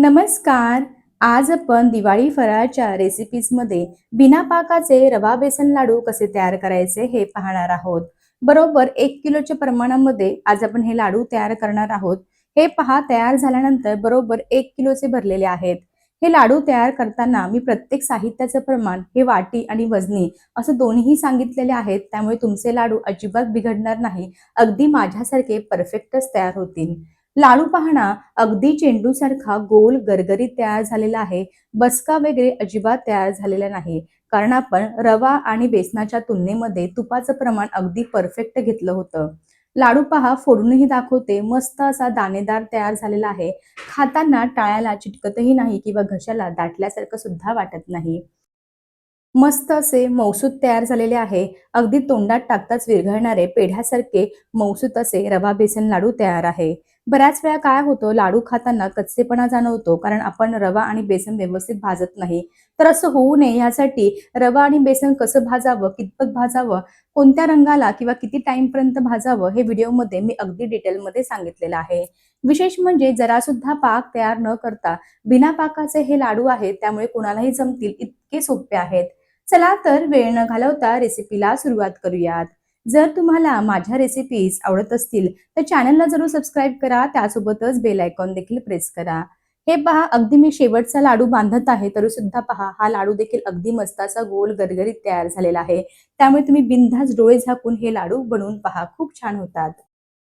नमस्कार. आज आपण दिवाळी फराळच्या रेसिपीजमध्ये बिना पाकाचे रवा बेसन लाडू कसे तयार करायचे हे पाहणार आहोत. बरोबर एक किलोच्या प्रमाणामध्ये आज आपण हे लाडू तयार करणार आहोत. हे पहा तयार झाल्यानंतर बरोबर एक किलोचे भरलेले आहेत. हे लाडू तयार करताना मी प्रत्येक साहित्याचं प्रमाण हे वाटी आणि वजनी असं दोन्ही सांगितलेले आहेत. त्यामुळे तुमचे लाडू अजिबात बिघडणार नाही. अगदी माझ्यासारखे परफेक्टच तयार होतील. लाडू पाहणा अगदी चेंडू सारखा गोल गरगरीत तयार झालेला आहे. बसका वगैरे अजिबात तयार झालेला नाही. कारण आपण रवा आणि बेसनाच्या तुलनेमध्ये तुपाचं प्रमाण अगदी परफेक्ट घेतलं होतं. लाडू पहा फोडूनही दाखवते. मस्त असा दाणेदार तयार झालेला आहे. खाताना टाळ्याला चिटकतही नाही किंवा घशाला दाटल्यासारखं सुद्धा वाटत नाही. मस्त असे मौसूद तयार झालेले आहे. अगदी तोंडात टाकताच विरघळणारे पेढ्यासारखे मौसूद असे रवा बेसन लाडू तयार आहे. बऱ्याच वेळा काय होतं लाडू खाताना कच्चेपणा जाणवतो कारण आपण रवा आणि बेसन व्यवस्थित भाजत नाही. तर असं होऊ नये यासाठी रवा आणि बेसन कसं भाजावं कितपत भाजावं कोणत्या रंगाला किंवा किती टाइम पर्यंत भाजावं हे व्हिडिओमध्ये मी अगदी डिटेलमध्ये सांगितलेलं आहे. विशेष म्हणजे जरा सुद्धा पाक तयार न करता बिना पाकाचे हे लाडू आहेत त्यामुळे कोणालाही जमतील इतके सोपे आहेत. चला तर वेळ न घालवता रेसिपीला सुरुवात करूयात. जर तुम्हाला माझ्या रेसिपीज आवडत असतील तर चॅनलला जरूर सबस्क्राईब करा. त्यासोबतच बेल आयकॉन देखील प्रेस करा. हे पहा अगदी मी शेवटचा लाडू बांधत आहे तरी सुद्धा पहा हा लाडू देखील अगदी मस्त असा गोल गरगरीत तयार झालेला आहे. त्यामुळे तुम्ही बिनधास डोळे झाकून हे लाडू बनवून पहा. खूप छान होतात.